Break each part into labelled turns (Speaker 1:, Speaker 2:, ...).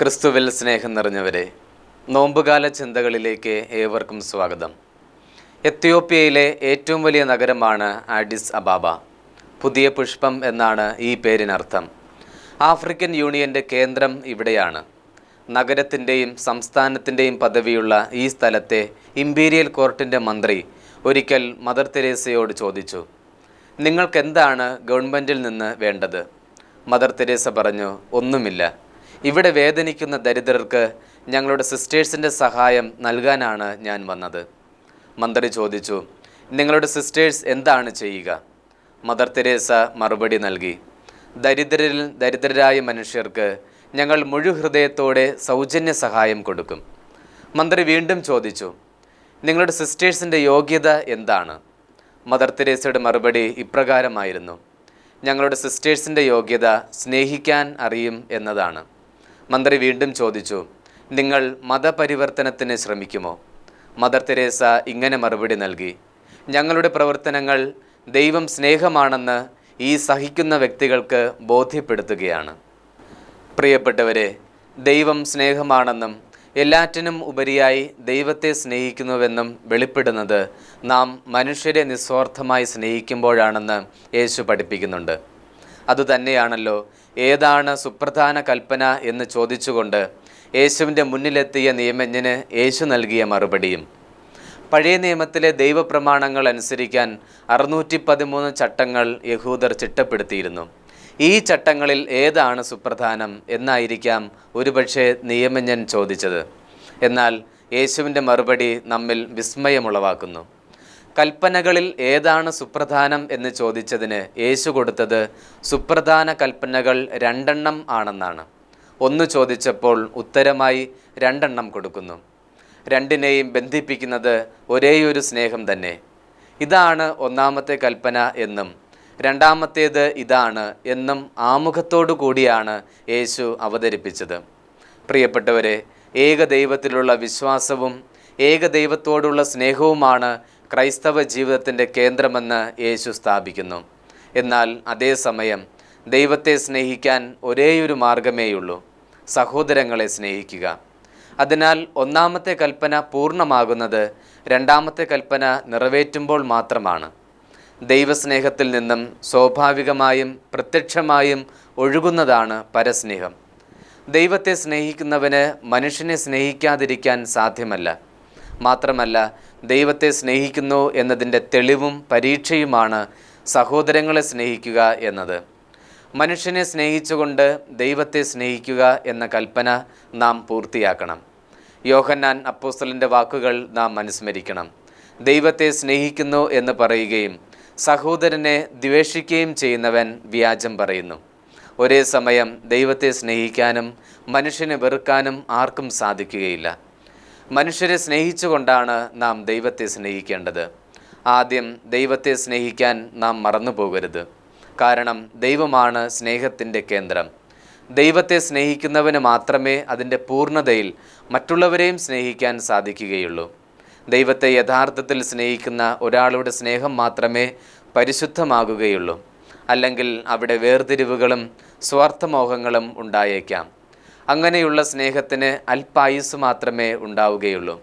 Speaker 1: ക്രിസ്തുവിൽ സ്നേഹം നിറഞ്ഞവരെ നോമ്പുകാല ചിന്തകളിലേക്ക് ഏവർക്കും സ്വാഗതം. എത്യോപ്യയിലെ ഏറ്റവും വലിയ നഗരമാണ് ആഡിസ് അബാബ. പുതിയ പുഷ്പം എന്നാണ് ഈ പേരിനർത്ഥം. ആഫ്രിക്കൻ യൂണിയന്റെ കേന്ദ്രം ഇവിടെയാണ്. നഗരത്തിന്റെയും സംസ്ഥാനത്തിന്റെയും പദവിയുള്ള ഈ സ്ഥലത്തെ ഇമ്പീരിയൽ കോർട്ടിന്റെ മന്ത്രി ഒരിക്കൽ മദർ തെരേസയോട് ചോദിച്ചു നിങ്ങൾക്കെന്താണ് ഗവൺമെന്റിൽ നിന്ന് വേണ്ടത്? മദർ തെരേസ പറഞ്ഞു ഒന്നുമില്ല. ഇവിടെ വേദനിക്കുന്ന ദരിദ്രർക്ക് ഞങ്ങളുടെ സിസ്റ്റേഴ്സിന്റെ സഹായം നൽകാനാണ് ഞാൻ വന്നത്. മന്ത്രി ചോദിച്ചു നിങ്ങളുടെ സിസ്റ്റേഴ്സ് എന്താണ് ചെയ്യുക? മദർ തെരേസ മറുപടി നൽകി ദരിദ്രരിൽ ദരിദ്രരായ മനുഷ്യർക്ക് ഞങ്ങൾ മുഴുഹൃദയത്തോടെ സൗജന്യ സഹായം കൊടുക്കും. മന്ത്രി വീണ്ടും ചോദിച്ചു നിങ്ങളുടെ സിസ്റ്റേഴ്സിന്റെ യോഗ്യത എന്താണ്? മദർ തെരേസയുടെ മറുപടി ഇപ്രകാരമായിരുന്നു ഞങ്ങളുടെ സിസ്റ്റേഴ്സിന്റെ യോഗ്യത സ്നേഹിക്കാൻ അറിയും എന്നതാണ്. മന്ത്രി വീണ്ടും ചോദിച്ചു നിങ്ങൾ മതപരിവർത്തനത്തിന് ശ്രമിക്കുമോ? മദർ തെരേസ ഇങ്ങനെ മറുപടി നൽകി ഞങ്ങളുടെ പ്രവർത്തനങ്ങൾ ദൈവം സ്നേഹമാണെന്ന് ഈ സഹിക്കുന്ന വ്യക്തികൾക്ക് ബോധ്യപ്പെടുത്തുകയാണ്. പ്രിയപ്പെട്ടവരെ ദൈവം സ്നേഹമാണെന്നും എല്ലാറ്റിനും ഉപരിയായി ദൈവത്തെ സ്നേഹിക്കുന്നുവെന്നും വെളിപ്പെടുന്നത് നാം മനുഷ്യരെ നിസ്വാർത്ഥമായി സ്നേഹിക്കുമ്പോഴാണെന്ന് യേശു പഠിപ്പിക്കുന്നുണ്ട്. അതുതന്നെയാണല്ലോ. ഏതാണ് സുപ്രധാന കൽപ്പന എന്ന് ചോദിച്ചുകൊണ്ട് യേശുവിന്റെ മുന്നിലെത്തിയ നിയമജ്ഞന് യേശു നൽകിയ മറുപടിയും. പഴയ നിയമത്തിലെ ദൈവപ്രമാണങ്ങൾ അനുസരിക്കാൻ അറുന്നൂറ്റി പതിമൂന്ന് ചട്ടങ്ങൾ യഹൂദർ ചിട്ടപ്പെടുത്തിയിരുന്നു. ഈ ചട്ടങ്ങളിൽ ഏതാണ് സുപ്രധാനം എന്നായിരിക്കാം ഒരുപക്ഷെ നിയമജ്ഞൻ ചോദിച്ചത്. എന്നാൽ യേശുവിന്റെ മറുപടി നമ്മിൽ വിസ്മയമുളവാക്കുന്നു. കൽപ്പനകളിൽ ഏതാണ് സുപ്രധാനം എന്ന് ചോദിച്ചതിന് യേശു കൊടുത്തത് സുപ്രധാന കൽപ്പനകൾ രണ്ടെണ്ണം ആണെന്നാണ്. ഒന്ന് ചോദിച്ചപ്പോൾ ഉത്തരമായി രണ്ടെണ്ണം കൊടുക്കുന്നു. രണ്ടിനെയും ബന്ധിപ്പിക്കുന്നത് ഒരേയൊരു സ്നേഹം തന്നെ. ഇതാണ് ഒന്നാമത്തെ കൽപ്പന എന്നും രണ്ടാമത്തേത് ഇതാണ് എന്നും ആമുഖത്തോടു കൂടിയാണ് യേശു അവതരിപ്പിച്ചത്. പ്രിയപ്പെട്ടവരെ ഏകദൈവത്തിലുള്ള വിശ്വാസവും ഏകദൈവത്തോടുള്ള സ്നേഹവുമാണ് ക്രൈസ്തവ ജീവിതത്തിന്റെ കേന്ദ്രമെന്ന് യേശു സ്ഥാപിക്കുന്നു. എന്നാൽ അതേസമയം ദൈവത്തെ സ്നേഹിക്കാൻ ഒരേയൊരു മാർഗമേയുള്ളൂ സഹോദരങ്ങളെ സ്നേഹിക്കുക. അതിനാൽ ഒന്നാമത്തെ കൽപ്പന പൂർണമാകുന്നത് രണ്ടാമത്തെ കൽപ്പന നിറവേറ്റുമ്പോൾ മാത്രമാണ്. ദൈവസ്നേഹത്തിൽ നിന്നും സ്വാഭാവികമായും പ്രത്യക്ഷമായും ഒഴുകുന്നതാണ് പരസ്നേഹം. ദൈവത്തെ സ്നേഹിക്കുന്നവന് മനുഷ്യനെ സ്നേഹിക്കാതിരിക്കാൻ സാധ്യമല്ല. മാത്രമല്ല ദൈവത്തെ സ്നേഹിക്കുന്നു എന്നതിന്റെ തെളിവും പരീക്ഷയുമാണ് സഹോദരങ്ങളെ സ്നേഹിക്കുക എന്നത്. മനുഷ്യനെ സ്നേഹിച്ചുകൊണ്ട് ദൈവത്തെ സ്നേഹിക്കുക എന്ന കൽപ്പന നാം പൂർത്തിയാക്കണം. യോഹന്നാൻ അപ്പോസ്തലിന്റെ വാക്കുകൾ നാം അനുസ്മരിക്കണം. ദൈവത്തെ സ്നേഹിക്കുന്നു എന്ന് പറയുകയും സഹോദരനെ ദ്വേഷിക്കുകയും ചെയ്യുന്നവൻ വ്യാജം പറയുന്നു. ഒരേ സമയം ദൈവത്തെ സ്നേഹിക്കാനും മനുഷ്യനെ വെറുക്കാനും ആർക്കും സാധിക്കുകയില്ല. മനുഷ്യരെ സ്നേഹിച്ചുകൊണ്ടാണ് നാം ദൈവത്തെ സ്നേഹിക്കേണ്ടത്. ആദ്യം ദൈവത്തെ സ്നേഹിക്കാൻ നാം മറന്നു പോകരുത്. കാരണം ദൈവമാണ് സ്നേഹത്തിന്റെ കേന്ദ്രം. ദൈവത്തെ സ്നേഹിക്കുന്നവന് മാത്രമേ അതിന്റെ പൂർണതയിൽ മറ്റുള്ളവരെയും സ്നേഹിക്കാൻ സാധിക്കുകയുള്ളൂ. ദൈവത്തെ യഥാർത്ഥത്തിൽ സ്നേഹിക്കുന്ന ഒരാളുടെ സ്നേഹം മാത്രമേ പരിശുദ്ധമാകുകയുള്ളൂ. അല്ലെങ്കിൽ അവിടെ വേർതിരിവുകളും സ്വാർത്ഥമോഹങ്ങളും ഉണ്ടായേക്കാം. അങ്ങനെയുള്ള സ്നേഹത്തിന് അല്പായുസ് മാത്രമേ ഉണ്ടാവുകയുള്ളൂ.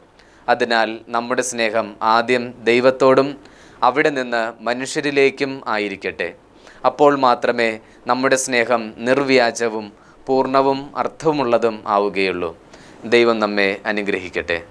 Speaker 1: അതിനാൽ നമ്മുടെ സ്നേഹം ആദ്യം ദൈവത്തോടും അവിടെ നിന്ന് മനുഷ്യരിലേക്കും ആയിരിക്കട്ടെ. അപ്പോൾ മാത്രമേ നമ്മുടെ സ്നേഹം നിർവ്യാജവും പൂർണവും അർത്ഥവുമുള്ളതും ആവുകയുള്ളൂ. ദൈവം നമ്മെ അനുഗ്രഹിക്കട്ടെ.